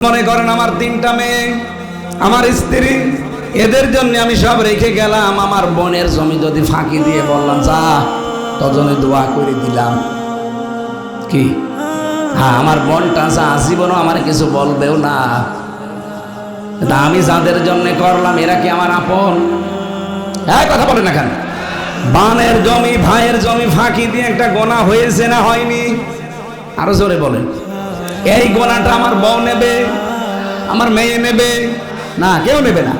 মনে করেন আমার তিনটা মেয়ে, আমার স্ত্রী, এদের জন্য আমি সব রেখে গেলাম। আমার বোনের জমি যদি ফাঁকি দিয়ে বললাম, যা তজনে দোয়া করে দিলাম। কি? হ্যাঁ আমার বোনটা যা, জীবনও আমার কিছু বলবেও না। আমি যাদের জন্য করলাম, এরা কি আমার আপন? হ্যাঁ কথা বলে না কেন? বানের জমি, ভাইয়ের জমি ফাঁকি দিয়ে একটা গোনা হয়েছে না হয়নি? আরও জোরে বলেন। এই গোনাটা আমার বউ নেবে, আমার মেয়ে নেবে। না, কেউ নেবে না।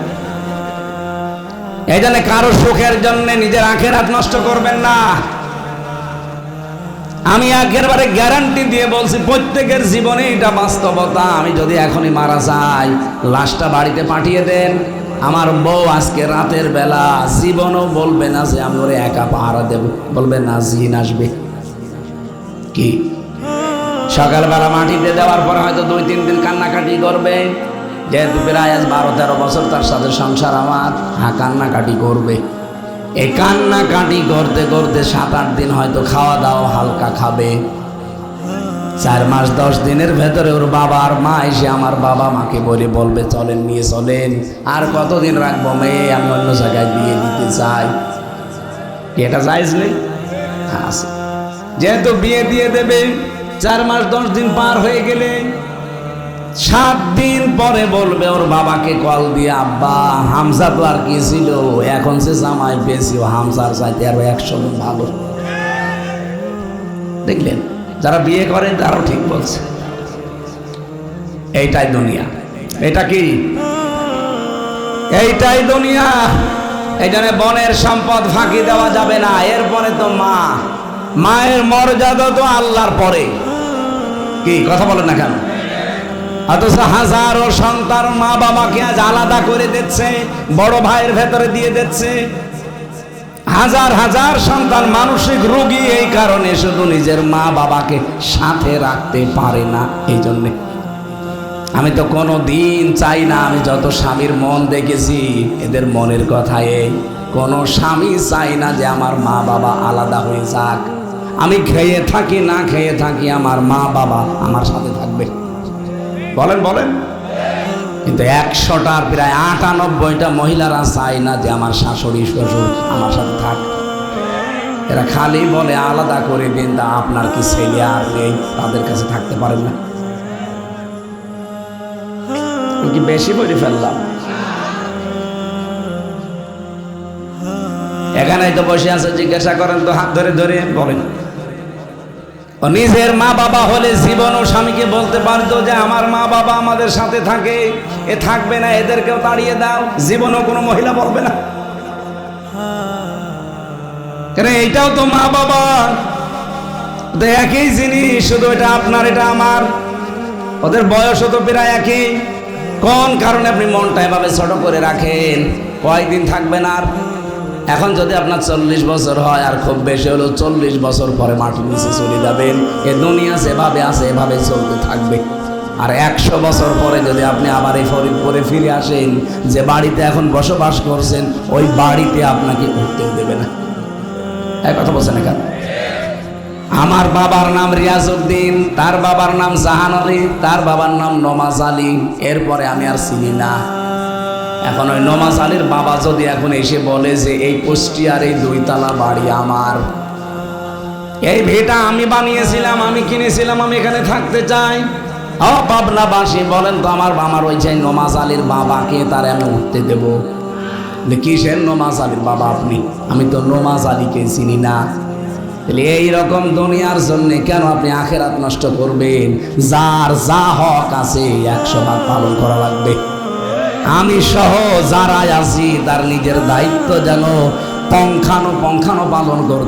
এই জন্য কারও সুখের জন্য নিজের আখের হাত নষ্ট করবেন না। আমি একেবারে গ্যারান্টি দিয়ে বলছি, প্রত্যেকের জীবনে এটা বাস্তবতা। আমি যদি এখনই মারা যাই, লাশটা বাড়িতে পাঠিয়ে দেন। আমার বউ আজকে রাতের বেলা জীবনও বলবে না যে আমি ওরে একা পাহারা দেব। বলবে, না, জিন আসবে। কি? সকালবেলা মাটিতে দেওয়ার পরে হয়তো দুই তিন দিন কান্নাকাটি করবে। যেহেতু প্রায় আজ বারো তেরো বছর তার সাথে সংসার আমার। হ্যাঁ কান্নাকাটি করবে। এই কান্নাকাটি করতে করতে সাত আট দিন হয়তো খাওয়া দাওয়া হালকা খাবে। চার মাস দশ দিনের ভেতরে ওর বাবা আর মা এসে আমার বাবা মাকে বলে বলবে চলেন নিয়ে চলেন। আর কতদিন রাখব মেয়ে? আমি অন্য জায়গায় বিয়ে দিতে চাই। এটা যাইজ নেই? হ্যাঁ, যেহেতু বিয়ে দিয়ে দেবে চার মাস দশ দিন পার হয়ে গেলে সাত দিন পরে বলবে ওর বাবাকে কল দিয়ে, আব্বা হামসা তো আর কি ছিল? এখন সে জামাই পেয়েছি, ও হামসার চাইতে আরও একশো ভালো। দেখলেন, যারা বিয়ে করেন তারাও ঠিক বলছে। এইটাই দুনিয়া। এটা কি? এইটাই দুনিয়া। এই জন্য বনের সম্পদ ফাঁকি দেওয়া যাবে না। এরপরে তো মা, মায়ের মর্যাদা তো আল্লাহর পরে। কি, কথা বলেন না কেন? অথচ হাজারো সন্তান মা বাবাকে আজ আলাদা করে দিচ্ছে, বড় ভাইয়ের ভেতরে দিয়ে দিচ্ছে। হাজার হাজার সন্তান মানসিক রোগী এই কারণে শুধু নিজের মা বাবাকে সাথে রাখতে পারে না এই জন্যে আমি তো কোনো দিন চাই না, আমি যত স্বামীর মন দেখেছি, এদের মনের কথা এই। কোনো স্বামী চাই না যে আমার মা বাবা আলাদা হয়ে যাক। আমি খেয়ে থাকি, না খেয়ে থাকি, আমার মা বাবা আমার সাথে থাকবে। বলেন বলেন। কিন্তু একশোটার প্রায় আটানব্বইটা মহিলারা চায় না যে আমার শাশুড়ি, শ্বশুর আমার সাথে থাক। এরা খালি বলে, আলাদা করে দিন তা আপনার কি ছেলে আর নেই, তাদের কাছে থাকতে পারেন না। কি বেশি বলে ফেললাম? এখানেই তো বসে আছে, জিজ্ঞাসা করেন তো হাত ধরে ধরে, বলেন। নিজের মা বাবা হলে জীবন ও স্বামীকে বলতে পারতো যে আমার মা বাবা আমাদের সাথে থাকে। এ থাকবে না, এদেরকেও তাড়িয়ে দাও। জীবনও কোনো মহিলা বলবে না। কেন এইটাও তো মা বাবা? একই জিনিস, শুধু এটা আপনার, এটা আমার। ওদের বয়সও তো প্রায় একই। কোন কারণে আপনি মনটা এভাবে ছোট করে রাখেন? কয়দিন থাকবেন আর? এখন যদি আপনার চল্লিশ বছর হয়, আর খুব বেশি হলো চল্লিশ বছর পরে মাটির নিচে চলে যাবেন। এ দুনিয়া যেভাবে আছে, এভাবে চলতে থাকবে। আর একশো বছর পরে যদি আপনি আবার এই ফরিদপুরে ফিরে আসেন, যে বাড়িতে এখন বসবাস করছেন, ওই বাড়িতে আপনাকে উঠতেও দেবে না। এক কথা বলছেন এখান আমার বাবার নাম রিয়াজউদ্দিন, তার বাবার নাম জাহান আলী, তার বাবার নাম নমাজ আলী, এরপরে আমি আর চিনি না। এখন ওই নমাজ আলীর বাবা যদি এখন এসে বলে যে এই কুষ্টিয়ার এই দুইতলা বাড়ি আমার, এই ভিটা আমি বানিয়েছিলাম, আমি কিনেছিলাম, আমি এখানে থাকতে চাই। ও পাবনাবাসী, বলেন তো আমার আমার ওই যে নমাজ আলীর বাবাকে তার আমি উঠতে দেব? কিসের নমাজ আলীর বাবা আপনি? আমি তো নমাজ আলীকে চিনি না। তাহলে এইরকম দুনিয়ার জন্য কেন আপনি আখেরাত নষ্ট করবেন? যার যা হক আছে একশো ভাগ পালন করা লাগবে। আমি সহ যারা আছি তার নিজের দায়িত্ব যেন পঙ্খানো পঙ্খানো পালন করতে